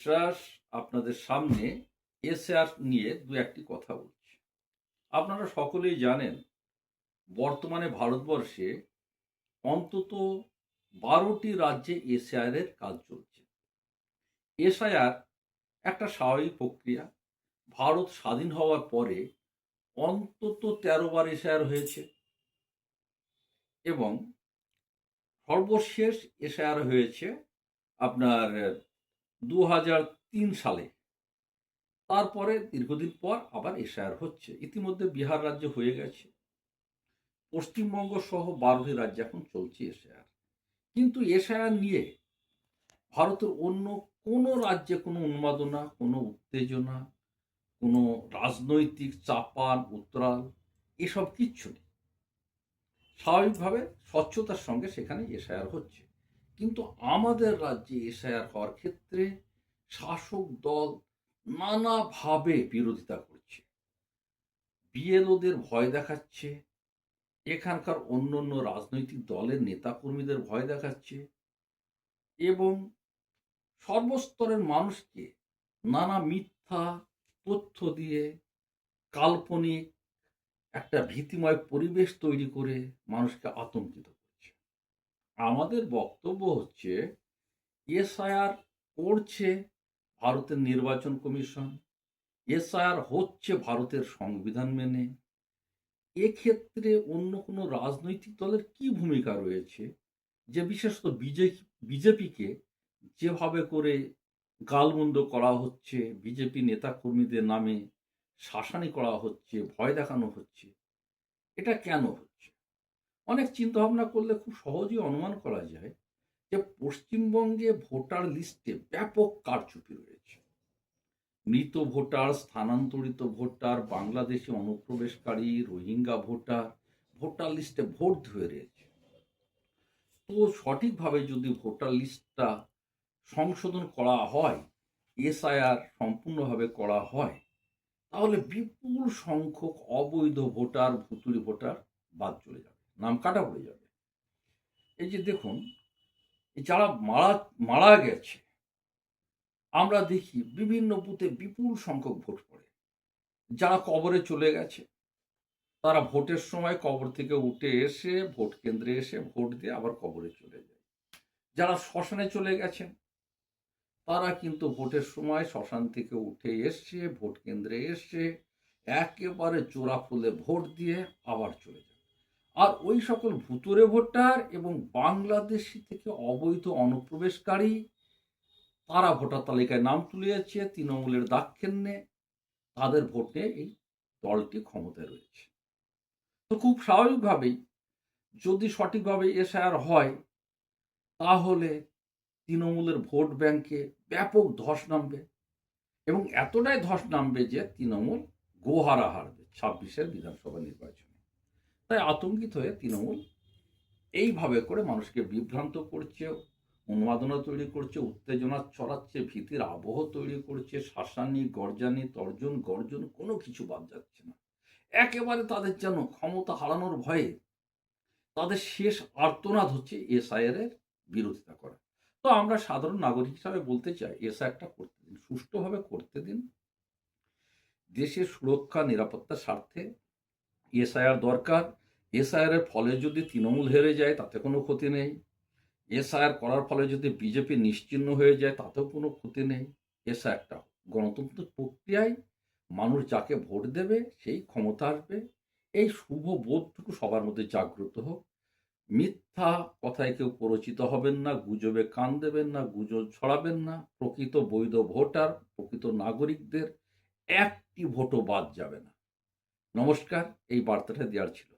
বিশ্বাস আপনাদের সামনে এসআর নিয়ে দু একটি কথা বলছি। আপনারা সকলেই জানেন, বর্তমানে ভারতবর্ষে অন্তত বারোটি রাজ্যে এসআইআর এর কাজ চলছে। এসআইআর একটা স্বাভাবিক প্রক্রিয়া। ভারত স্বাধীন হওয়ার পরে অন্তত তেরো বার এসআইআর হয়েছে এবং সর্বশেষ এসআইআর হয়েছে আপনার দু হাজার তিন সালে। তারপরে দীর্ঘদিন পর আবার এসআইআর হচ্ছে। ইতিমধ্যে বিহার রাজ্য হয়ে গেছে। পশ্চিমবঙ্গ সহ বারোটি রাজ্যে এখন চলছে এসআইআর। কিন্তু এসআইআর নিয়ে ভারতের অন্য কোনো রাজ্যে কোনো উন্মাদনা, কোনো উত্তেজনা, কোনো রাজনৈতিক চাপান উত্তরাল এসব কিচ্ছু নেই। স্বাভাবিকভাবে স্বচ্ছতার সঙ্গে সেখানে এসআইআর হচ্ছে। কিন্তু আমাদের রাজ্যে এসআইআর হওয়ার ক্ষেত্রে শাসক দল নানাভাবে বিরোধিতা করছে। বিএলওদের ভয় দেখাচ্ছে, এখানকার অন্য অন্য রাজনৈতিক দলের নেতাকর্মীদের ভয় দেখাচ্ছে এবং সর্বস্তরের মানুষকে নানা মিথ্যা তথ্য দিয়ে কাল্পনিক একটা ভীতিময় পরিবেশ তৈরি করে মানুষকে আতঙ্কিত আমাদের বক্তব্য হচ্ছে, এসআইআর করছে ভারতের নির্বাচন কমিশন, এসআইআর হচ্ছে ভারতের সংবিধান মেনে। এক্ষেত্রে অন্য কোনো রাজনৈতিক দলের কি ভূমিকা রয়েছে? যে বিশেষত বিজেপি, বিজেপিকে যেভাবে করে গালমন্দ করা হচ্ছে, বিজেপি নেতাকর্মীদের নামে শাসানি করা হচ্ছে, ভয় দেখানো হচ্ছে, এটা কেন হচ্ছে? অনেক চিন্তা ভাবনা করলে খুব সহজেই অনুমান করা যায় যে পশ্চিমবঙ্গে ভোটার লিস্টে ব্যাপক কারচুপি রয়েছে। মৃত ভোটার, স্থানান্তরিত ভোটার, বাংলাদেশি অনুপ্রবেশকারী, রোহিঙ্গা ভোটার ভোটার লিস্টে ভোট ধুয়ে রয়েছে। তো সঠিকভাবে যদি ভোটার লিস্টটা সংশোধন করা হয়, এসআইআর সম্পূর্ণভাবে করা হয়, তাহলে বিপুল সংখ্যক অবৈধ ভোটার ভুতুরি ভোটার বাদ চলে যাবে। নাম কাটা পড়ে যাবে। এই যে দেখুন যারা মারা মারা গেছে, আমরা দেখি বিভিন্ন বুথে বিপুল সংখ্যক ভোট পড়ে। যারা কবরে চলে গেছে, তারা ভোটের সময় কবর থেকে উঠে এসে, ভোট কেন্দ্রে এসে ভোট দিয়ে আবার কবরে চলে যায়। যারা শ্মশানে চলে গেছেন, তারা কিন্তু ভোটের সময় শ্মশান থেকে উঠে এসছে ভোট কেন্দ্রে এসছে একেবারে চোরা ফুলে ভোট দিয়ে আবার চলে যায়। আর ওই সকল ভুতুরে ভোটার এবং বাংলাদেশি থেকে অবৈধ অনুপ্রবেশকারী, তারা ভোটার তালিকায় নাম তুলিয়েছে, তৃণমূলের দাক্ষিণ্যে তাদের ভোটে এই দলটি ক্ষমতায় রয়েছে। তো খুব স্বাভাবিকভাবেই যদি সঠিকভাবে এসআইআর হয়, তাহলে তৃণমূলের ভোট ব্যাংকে ব্যাপক ধস নামবে এবং এতটাই ধস নামবে যে তৃণমূল গোহারা হারবে ছাব্বিশের বিধানসভা নির্বাচনে। তাই আতঙ্কিত হয়ে তৃণমূল এইভাবে করে মানুষকে বিভ্রান্ত করছে, উন্মাদনা তৈরি করছে, উত্তেজনা ছড়াচ্ছে, ভীতির আবহ তৈরি করছে, শাসানি, গর্জানি, তর্জন, গর্জন, কোনো কিছু বাদ যাচ্ছে না। একেবারে তাদের যেন ক্ষমতা হারানোর ভয়ে তাদের শেষ আর্তনাদ হচ্ছে এসআইআর বিরোধিতা করা। তো আমরা সাধারণ নাগরিক হিসাবে বলতে চাই, এসআইআরটা করতে দিন, সুষ্ঠুভাবে করতে দিন। দেশের সুরক্ষা, নিরাপত্তার স্বার্থে এসআইআর দরকার। এসআইআর এর ফলে যদি তৃণমূল হেরে যায়, তাতে কোনো ক্ষতি নেই। এসআইআর করার ফলে যদি বিজেপি নিশ্চিহ্ন হয়ে যায়, তাতেও কোনো ক্ষতি নেই। এসা একটা গণতন্ত্র প্রক্রিয়ায় মানুষ যাকে ভোট দেবে, সেই ক্ষমতা আসবে। এই শুভ বোধটুকু সবার মধ্যে জাগ্রত হোক। মিথ্যা কথায় কেউ পরিচিত হবেন না, গুজবে কান দেবেন না, গুজব ছড়াবেন না। প্রকৃত বৈধ ভোটার, প্রকৃত নাগরিকদের একটি ভোটও বাদ যাবে না। নমস্কার, এই বার্তাটা দেওয়ার ছিল।